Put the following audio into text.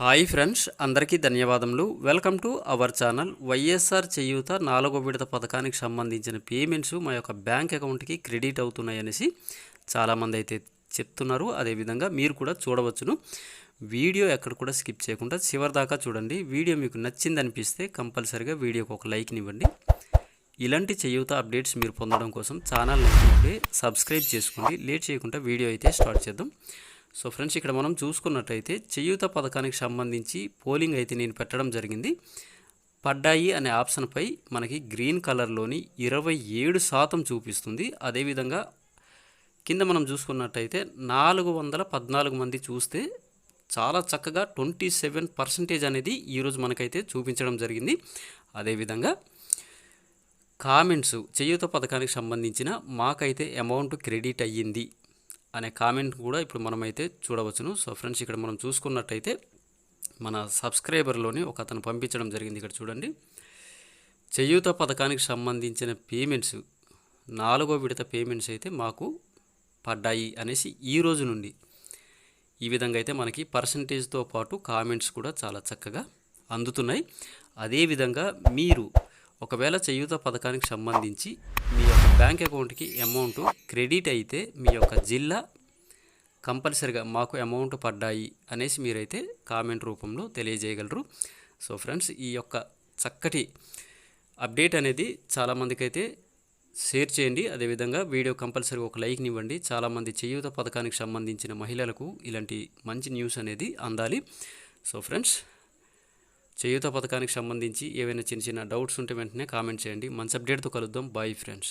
Hi friends అందరికీ ధన్యవాదములు. Welcome to our channel. YSR Cheyutha నాలుగో విడత పథకానికి సంబంధించిన పేమెంట్స్ మా యొక్క బ్యాంక్ అకౌంట్కి క్రెడిట్ అవుతున్నాయనేసి చాలామంది అయితే చెప్తున్నారు. అదేవిధంగా మీరు కూడా చూడవచ్చును. వీడియో ఎక్కడ కూడా స్కిప్ చేయకుండా చివరి దాకా చూడండి. వీడియో మీకు నచ్చింది అనిపిస్తే కంపల్సరిగా వీడియోకి ఒక లైక్నివ్వండి ఇలాంటి చేయూత అప్డేట్స్ మీరు పొందడం కోసం ఛానల్ సబ్స్క్రైబ్ చేసుకోండి. లేట్ చేయకుండా వీడియో అయితే స్టార్ట్ చేద్దాం. సో ఫ్రెండ్స్ ఇక్కడ మనం చూసుకున్నట్టయితే చేయూత పథకానికి సంబంధించి పోలింగ్ అయితే నేను పెట్టడం జరిగింది. పడ్డాయి అనే ఆప్షన్పై మనకి గ్రీన్ కలర్లోని ఇరవై ఏడు శాతం చూపిస్తుంది. అదేవిధంగా కింద మనం చూసుకున్నట్టయితే నాలుగు వందల పద్నాలుగు మంది చూస్తే చాలా చక్కగా ట్వంటీ సెవెన్ పర్సెంటేజ్ అనేది ఈరోజు మనకైతే చూపించడం జరిగింది. అదేవిధంగా కామెంట్స్ చేయూత పథకానికి సంబంధించిన మాకైతే అమౌంట్ క్రెడిట్ అయ్యింది. అనే కామెంట్ కూడా ఇప్పుడు మనమైతే చూడవచ్చును. సో ఫ్రెండ్స్ ఇక్కడ మనం చూసుకున్నట్టయితే మన సబ్స్క్రైబర్లోని ఒక అతను పంపించడం జరిగింది. ఇక్కడ చూడండి. చేయూత పథకానికి సంబంధించిన పేమెంట్స్ నాలుగో విడత పేమెంట్స్ అయితే మాకు పడ్డాయి అనేసి ఈ రోజు నుండి ఈ విధంగా అయితే మనకి పర్సంటేజ్తో పాటు కామెంట్స్ కూడా చాలా చక్కగా అందుతున్నాయి. అదేవిధంగా మీరు ఒకవేళ చేయూత పథకానికి సంబంధించి మీ యొక్క బ్యాంక్ అకౌంట్కి అమౌంట్ క్రెడిట్ అయితే మీ యొక్క జిల్లా కంపల్సరిగా మాకు అమౌంట్ పడ్డాయి అనేసి మీరైతే కామెంట్ రూపంలో తెలియజేయగలరు. సో ఫ్రెండ్స్ ఈ యొక్క చక్కటి అప్డేట్ అనేది చాలామందికి అయితే షేర్ చేయండి. అదేవిధంగా వీడియో కంపల్సరీ ఒక లైక్ని ఇవ్వండి. చాలామంది చేయూత పథకానికి సంబంధించిన మహిళలకు ఇలాంటి మంచి న్యూస్ అనేది అందాలి. సో ఫ్రెండ్స్ చేయూత పథకానికి సంబంధించి ఏవైనా చిన్న చిన్న డౌట్స్ ఉంటే వెంటనే కామెంట్ చేయండి. మంచి అప్డేట్తో కలుద్దాం. Bye friends.